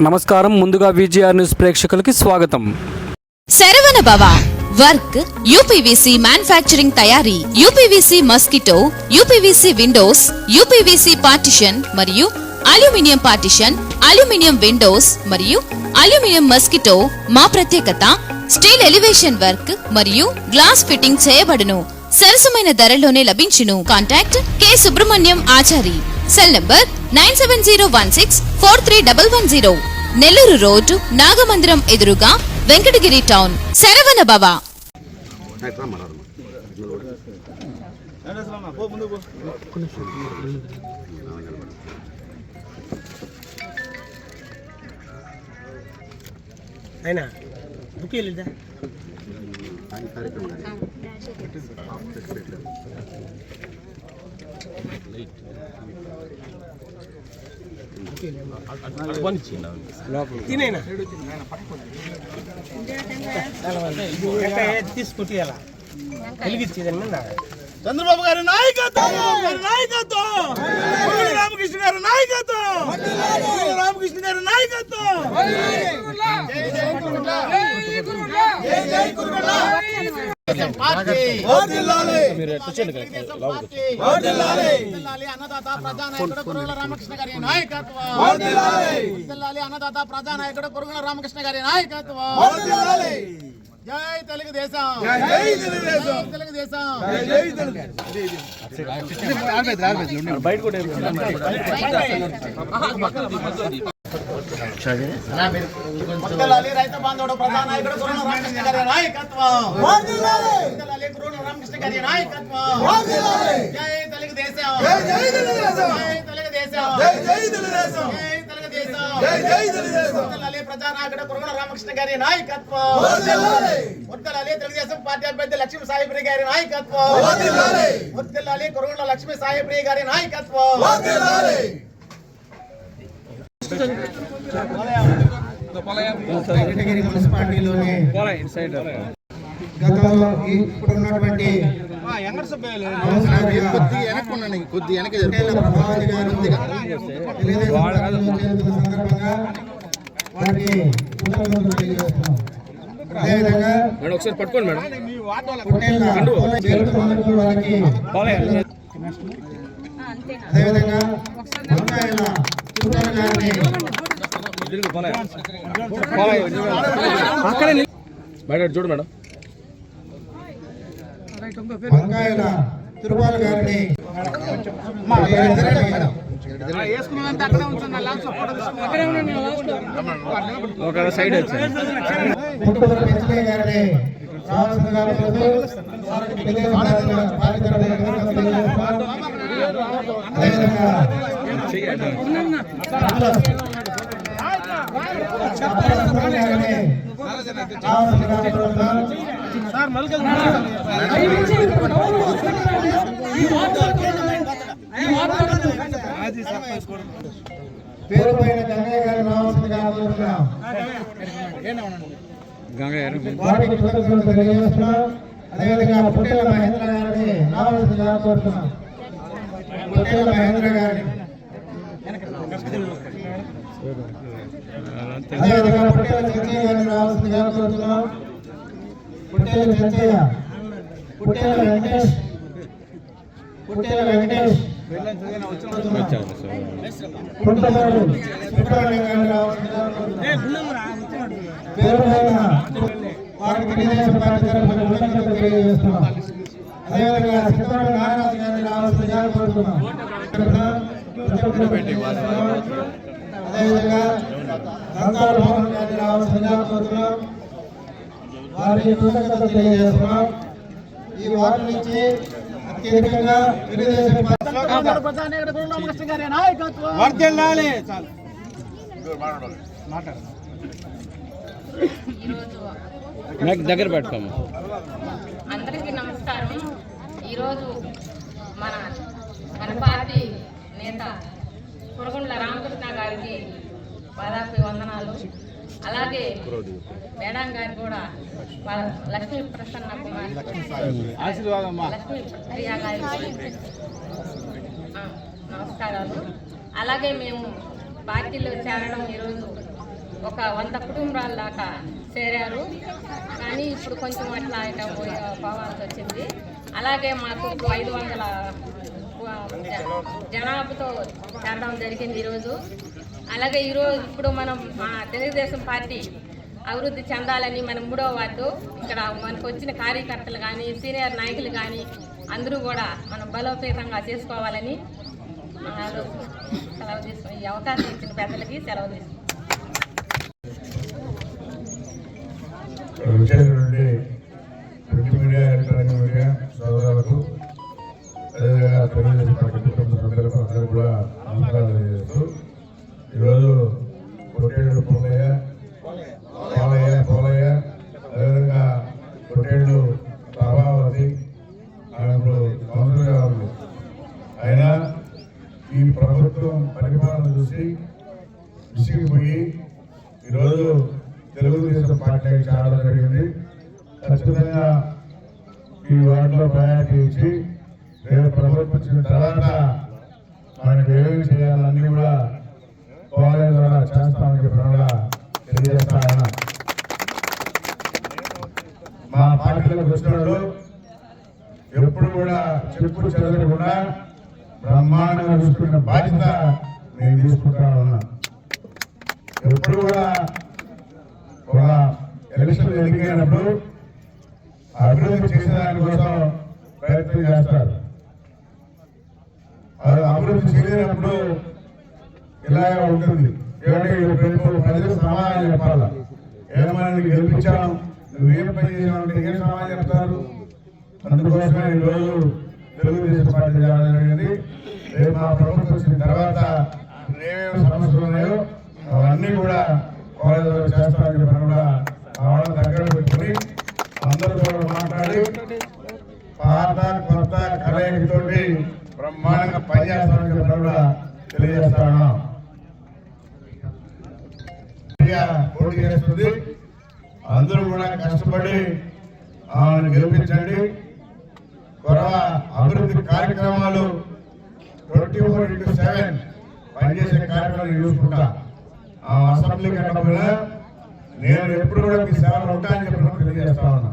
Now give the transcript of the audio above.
నమస్కారం. ముందుగా VGR news ప్రేక్షకులకి స్వాగతం. Saravana Bhava work UPVC manufacturing తయారీ UPVC mosquito UPVC windows UPVC partition మరియు అల్యూమినియం పార్టిషన్ అల్యూమినియం విండోస్ మరియు అల్యూమినియం మస్కిటో మా ప్రత్యేకత స్టీల్ ఎలివేషన్ వర్క్ మరియు గ్లాస్ ఫిట్టింగ్ చేయబడును. సరసమైన ధరలోనే లభించును. Contact K Subrahmanyam Achari. Cell number nine seven zero one six four three double one zero Nellore road Nagamandiram ఎదురుగా వెంకటగిరి టౌన్ శరవణ భవ అయినా బుక్ వెళ్ళిద్దా తినేనా తీసుకుంటే ఎలా వెలిగించేదని మీద చంద్రబాబు గారి నాయకత్వం నాయకత్వం రామకృష్ణ గారి నాయకత్వం రామకృష్ణ గారి నాయకత్వం అన్నదాత ప్రజానాయకుడు కురుగుల రామకృష్ణ గారి నాయకత్వం. అన్నదాత ప్రజానాయకుడు కురుగుల రామకృష్ణ గారి నాయకత్వం. జై తెలుగుదేశం. జై తెలుగుదేశం. తెలుగుదేశం. జై తెలుగుదేశం. తెలుగుదేశం. రామకృష్ణ గారి నాయకత్వం వర్ధిల్లాలి. తెలుగుదేశం పార్టీ అభ్యర్థి లక్ష్మీ సాయిప్రియ గారి నాయకత్వం వర్ధిల్లాలి. వర్ధిల్లాలి కురుగుల లక్ష్మీ సాయిప్రియ గారి నాయకత్వం వెంకటగిరి మున్సిపాలిటీలోని గతంలో ఇప్పుడున్నటువంటి వారికి కృతజ్ఞతలు తెలియజేస్తున్నాం. అదేవిధంగా గారిని చూడు మేడం వంకాయల తిరుపాల గారిని ఒక సైడ్ పుట్టుకల పెంచలే గారిని. అదేవిధంగా చప్పల సుబ్రహ్మణ్య గారిని రావాల్సిందిగా కోరుతున్నాం. పేరు పైన గంగయ్య గారిని రావాల్సిందిగా తెలియజేస్తున్నాం అదేవిధంగా పుట్టేల మహేంద్ర గారిని రావాల్సిందిగా కోరుతున్నాం పుట్టేల మహేంద్ర గారిని. అదేవిధంగా పుట్టేల సంజయ్ గారిని రావాల్సిందిగా కోరుతున్నాం పుట్టేల పుట్టేల వెంకటేష్ పుట్టేల వెంకటేష్ గారిని రావాల్సిందిగా కోరుతున్నాం. వారికి తెలుగుదేశం పార్టీ తరఫున కృతజ్ఞతలు తెలియజేస్తున్నాం అదేవిధంగా నాగరాజు గారిని కోరుతున్నాం అదేవిధంగా వారికి తెలియజేస్తున్నాం ఈ వార్డు నుంచి అత్యధికంగా తెలుగుదేశం వర్దిల్లాలి చాలు దగ్గర పెట్టుకోము అందరికీ నమస్కారం ఈరోజు మన మన పార్టీ పాదాపి వందనాలు. అలాగే మేడం గారు కూడా లక్ష్మీ ప్రసన్న లక్ష్మీ ప్రియా గారికి ఆ, నమస్కారాలు. అలాగే మేము పార్టీలో చేరడం ఈరోజు ఒక వంద కుటుంబాల దాకా చేరారు. కానీ ఇప్పుడు కొంచెం అట్లా పోయి- పోవాల్సి వచ్చింది. అలాగే మాకు ఐదు వందల జనాభాతో చేరడం జరిగింది ఈరోజు. అలాగే ఈరోజు ఇప్పుడు మనం మా తెలుగుదేశం పార్టీ అభివృద్ధి చెందాలని మన మూడో వార్డు ఇక్కడ మనకు వచ్చిన కార్యకర్తలు కానీ సీనియర్ నాయకులు కానీ అందరూ కూడా మనం బలోపేతంగా చేసుకోవాలని సెలవు తీసుకుని ఈ అవకాశం ఇచ్చిన పెద్దలకి సెలవు తీసుకుంటాం అదేవిధంగా తెలుగుదేశం పార్టీ కుటుంబ సభ్యులకు అందరూ కూడా నమస్కారాలు తెలియజేస్తూ ఈరోజు కొట్టేళ్ళు పోలయ్య పోలయ్య పోలయ్య అదేవిధంగా కొట్టేళ్ళు ప్రభావతి ఇప్పుడు కౌన్సిలర్ గారు అయినా ఈ ప్రభుత్వం పరిపాలన చూసి విసిగిపోయి ఈరోజు తెలుగుదేశం పార్టీకి చేరడం జరిగింది. ఖచ్చితంగా ఈ వార్డులో ప్రయారిటీ ఇచ్చి రేపు ప్రభుత్వం వచ్చిన తర్వాత మనకి ఏమేమి చేయాలన్నీ కూడా పోలే ద్వారా చేస్తామని చెప్పిన కూడా తెలియజేస్తా మా పార్టీలకు వచ్చినప్పుడు ఎప్పుడు కూడా చెప్పు చదవకుండా బ్రహ్మాండంగా చూసుకునే బాధ్యత నేను తీసుకుంటా ఉన్నా. ఎప్పుడు కూడా ఒక ఎలక్షన్ ఎన్నికైనప్పుడు అభివృద్ధి చేసేదాని కోసం ప్రయత్నం చేస్తారు. అది అభివృద్ధి చేయలేనప్పుడు ఇలాగే ఉంటుంది. ఏమంటే ప్రజలకు సమాధానం చెప్పాలా? ఏమైనా నీకు గెలిపించాం నువ్వేం పని చేసావంటే ఏం సమాధానం చెప్తారు? అందుకోసమే ఈరోజు తెలుగుదేశం పార్టీ రావడం రేపు మా ప్రభుత్వం వచ్చిన తర్వాత ఏమేమి సమస్యలు ఉన్నాయో అవన్నీ కూడా కాలేజీలో చేస్తామని చెప్పిన కూడా వాళ్ళని దగ్గర పెట్టుకుని అందరూ కూడా మాట్లాడి పాత కొత్త కలయికతోటి బ్రహ్మాండంగా పనిచేస్తామని చెప్పిన కూడా తెలియజేస్తాను ఉన్నాం. గట్టిగా పోటీ చేస్తుంది. అందరూ కూడా కష్టపడి ఆమెను గెలిపించండి. త్వరవ అభివృద్ధి కార్యక్రమాలు ట్వంటీ ఫోర్ ఇంటూ సెవెన్ పనిచేసే కార్యక్రమాలు చూసుకుంటా ఆ అసెంబ్లీ కట్టకపోయినా నేను ఎప్పుడు కూడా మీ సేవలు ఉంటాయని చెప్పి తెలియజేస్తా ఉన్నాను